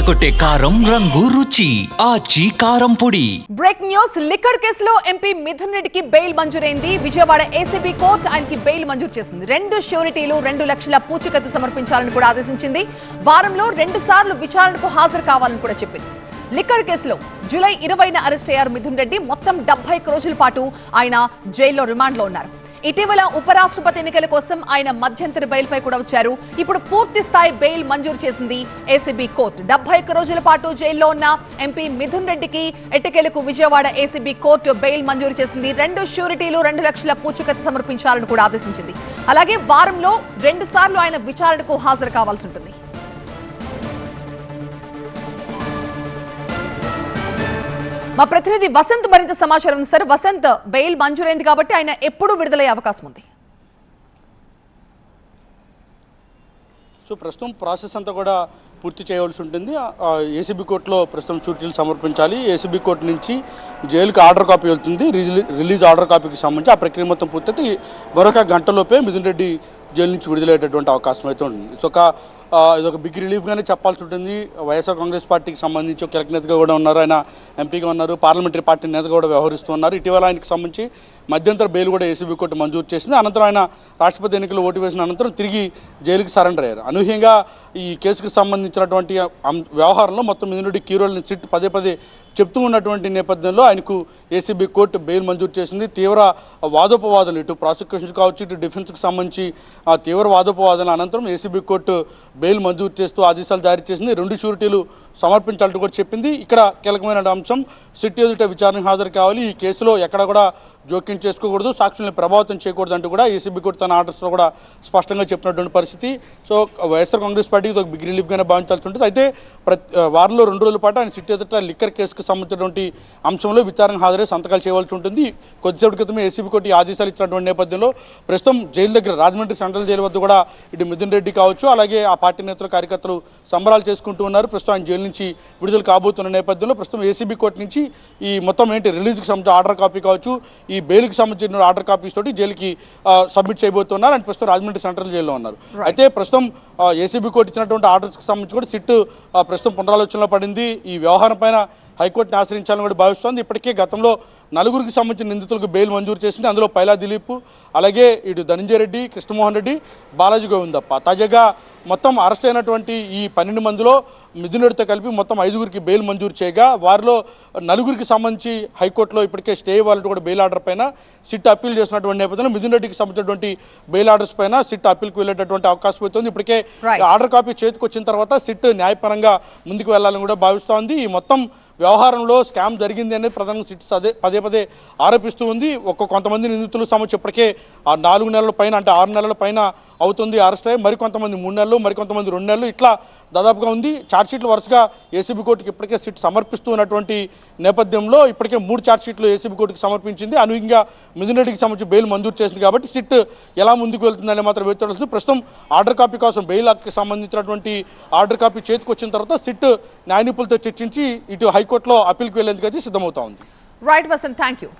అదరగొట్టే కారం రంగు రుచి ఆచి కారం పొడి. బ్రేక్ న్యూస్ లిక్కర్ కేసులో ఎంపీ మిథున్ రెడ్డికి బెయిల్ మంజూరైంది. విజయవాడ ఏసీబీ కోర్టు ఆయనకి బెయిల్ మంజూరు చేసింది. రెండు ష్యూరిటీలు రెండు లక్షల పూచీకత్తు సమర్పించాలని కూడా ఆదేశించింది. వారంలో రెండు సార్లు విచారణకు హాజరు కావాలని కూడా చెప్పింది. లిక్కర్ కేసులో జూలై ఇరవైన అరెస్ట్ అయ్యారు మిథున్ రెడ్డి. మొత్తం డెబ్బై రోజుల పాటు ఆయన జైల్లో రిమాండ్లో ఉన్నారు. ఇటీవల ఉపరాష్ట్రపతి ఎన్నికల కోసం ఆయన మధ్యంతర బెయిల్పై కూడా వచ్చారు. ఇప్పుడు పూర్తి స్థాయి బెయిల్ మంజూరు చేసింది ఏసీబీ కోర్టు. డెబ్బై ఒక్క రోజుల పాటు జైల్లో ఉన్న ఎంపీ మిథున్ రెడ్డికి ఎట్టకేలకు విజయవాడ ఏసీబీ కోర్టు బెయిల్ మంజూరు చేసింది. రెండు షూరిటీలు రెండు లక్షల పూచకత్తు సమర్పించాలని కూడా ఆదేశించింది. అలాగే వారంలో రెండు సార్లు ఆయన విచారణకు హాజరు కావాల్సి ఉంటుంది. మా ప్రతినిధి వసంత్ మరింత సమాచారం ఉంది సార్ వసంత్ బెయిల్ మంజూరైంది కాబట్టి ఆయన ఎప్పుడు విడుదలయ్యే అవకాశం ఉంది. సో ప్రస్తుతం ప్రాసెస్ అంతా కూడా పూర్తి చేయవలసి ఉంటుంది. ఏసీబీ కోర్టులో ప్రస్తుతం షూటీలు సమర్పించాలి. ఏసీబీ కోర్టు నుంచి జైలుకి ఆర్డర్ కాపీ వెళ్తుంది. రిలీజ్ ఆర్డర్ కాపీకి సంబంధించి ఆ ప్రక్రియ మొత్తం పూర్తయితే మరొక గంటలోపే మిథున్ రెడ్డి జైలు నుంచి విడుదలయ్యేటటువంటి అవకాశం అయితే ఉంటుంది. సో ఒక ఇదొక బిగ్ రిలీఫ్గానే చెప్పాల్సి ఉంటుంది. వైఎస్ఆర్ కాంగ్రెస్ పార్టీకి సంబంధించి కీలక నేతగా కూడా ఉన్నారు. ఆయన ఎంపీగా ఉన్నారు. పార్లమెంటరీ పార్టీ నేతగా కూడా వ్యవహరిస్తూ ఉన్నారు ఇటీవల ఆయనకి సంబంధించి మధ్యంతర బెయిల్ కూడా ఏసీబీ కోర్టు మంజూరు చేసింది. అనంతరం ఆయన రాష్ట్రపతి ఎన్నికలు ఓటు వేసిన అనంతరం తిరిగి జైలుకి సరెండర్ అయ్యారు. అనూహ్యంగా ఈ కేసుకు సంబంధించినటువంటి వ్యవహారంలో మొత్తం మిథునుడి కీరోల్ని సిట్ పదే పదే చెప్తూ ఉన్నటువంటి నేపథ్యంలో ఆయనకు ఏసీబీ కోర్టు బెయిల్ మంజూరు చేసింది. తీవ్ర వాదోపవాదాలు ఇటు ప్రాసిక్యూషన్ కావచ్చు ఇటు డిఫెన్స్కి సంబంధించి తీవ్ర వాదోపవాదాల అనంతరం ఏసీబీ కోర్టు బెయిల్ మంజూరు చేస్తూ ఆదేశాలు జారీ చేసింది. రెండు షూరిటీలు సమర్పించాలంటూ కూడా చెప్పింది. ఇక్కడ కీలకమైన అంశం సిట్ ఎదుట విచారణకు హాజరు కావాలి. ఈ కేసులో ఎక్కడ కూడా జోక్యం చేసుకోకూడదు సాక్షుల్ని ప్రభావితం చేయకూడదు అంటూ కూడా ఏసీబీ కూడా తన ఆర్డర్స్లో కూడా స్పష్టంగా చెప్పినటువంటి పరిస్థితి. సో వైఎస్ఆర్ కాంగ్రెస్ పార్టీకి ఇది ఒక బిగ్ రిలీఫ్గానే భావించాల్సి ఉంటుంది. అయితే ప్రతి వారంలో రెండు రోజుల పాటు ఆయన సిట్ ఎదుట లిక్కర్ కేసుకు సంబంధించినటువంటి అంశంలో విచారణ హాజరై సంతకాలు చేయవలసి ఉంటుంది. కొద్దిసేపటి క్రితమే ఏసీబీ కోర్టు ఈ ఆదేశాలు ఇచ్చినటువంటి నేపథ్యంలో ప్రస్తుతం జైలు దగ్గర రాజమండ్రి సెంట్రల్ జైలు వద్ద కూడా ఇటు మిథున్ రెడ్డి కావచ్చు అలాగే ఆ పార్టీ నేతలు కార్యకర్తలు సంబరాలు చేసుకుంటూ ఉన్నారు. ప్రస్తుతం ఆయన జైలు నుంచి విడుదల కాబోతున్న నేపథ్యంలో ప్రస్తుతం ఏసీబీ కోర్టు నుంచి ఈ మొత్తం ఏంటి రిలీజ్కి సంబంధించిన ఆర్డర్ కాపీ కావచ్చు. ఈ బెయిల్కి సంబంధించిన ఆర్డర్ కాపీస్ తోటి జైలుకి సబ్మిట్ చేయబోతున్నారు. అండ్ ప్రస్తుతం రాజమండ్రి సెంట్రల్ జైల్లో ఉన్నారు. అయితే ప్రస్తుతం ఏసీబీ కోర్టు ఇచ్చినటువంటి ఆర్డర్స్కి సంబంధించి కూడా సిట్ ప్రస్తుతం పునరాలోచనలో పడింది. ఈ వ్యవహారం పైన హైకోర్టుని ఆశ్రయించాలని కూడా భావిస్తోంది. ఇప్పటికే గతంలో నలుగురికి సంబంధించిన నిందితులకు బెయిల్ మంజూరు చేసింది. అందులో పైలా దిలీప్ అలాగే ఇటు ధనంజయ రెడ్డి కృష్ణమోహన్ రెడ్డి బాలాజీ గోవిందప్ప. తాజాగా మొత్తం అరెస్ట్ అయినటువంటి ఈ పన్నెండు మందిలో మిథునుడితో కలిపి మొత్తం ఐదుగురికి బెయిల్ మంజూరు చేయగా వారిలో నలుగురికి సంబంధించి హైకోర్టులో ఇప్పటికే స్టే ఇవ్వాలంటూ కూడా బెయిల్ ఆర్డర్ పైన సిట్ అప్పీల్ చేసినటువంటి నేపథ్యంలో మిథున్ రెడ్డికి సంబంధించినటువంటి బెయిల్ ఆర్డర్స్ పైన సిట్ అప్పీల్కి వెళ్ళేటటువంటి అవకాశం అవుతుంది ఇప్పటికే. ఆర్డర్ కాపీ చేతికి వచ్చిన తర్వాత సిట్ న్యాయపరంగా ముందుకు వెళ్ళాలని కూడా భావిస్తోంది. ఈ మొత్తం వ్యవహారంలో స్కామ్ జరిగింది అనేది ప్రధానంగా సిట్ అదే పదే పదే ఆరోపిస్తూ ఉంది. ఒక్క కొంతమంది నిందితులు సంబంధించి ఇప్పటికే ఆ నాలుగు నెలల పైన అంటే ఆరు నెలల పైన అవుతుంది అరెస్ట్ అయ్యి మరికొంతమంది మూడు నెలలు మరికొంతమంది రెండు నెలలు ఇట్లా దాదాపుగా ఉంది. ఛార్జ్షీట్లు వరుసగా ఏసీబీ కోర్టుకి ఇప్పటికే సిట్ సమర్పిస్తూ ఉన్నటువంటి నేపథ్యంలో ఇప్పటికే మూడు ఛార్జ్షీట్లు ఏసీబీ కోర్టుకి సమర్పించింది. అనూహ్యంగా మిథున్రెడ్డికి సంబంధించి బెయిల్ మంజూరు చేసింది కాబట్టి సిట్ ఎలా ముందుకు వెళ్తుందని మాత్రం వేచి ప్రస్తుతం ఆర్డర్ కాపీ కోసం బెయిల్కి సంబంధించినటువంటి ఆర్డర్ కాపీ చేతికి వచ్చిన తర్వాత సిట్ న్యాయ నిపుణులతో చర్చించి ఇటు హైకోర్టులో అప్పీల్కి వెళ్ళేందుకు అయితే సిద్ధమవుతా ఉంది. Right Vasant thank you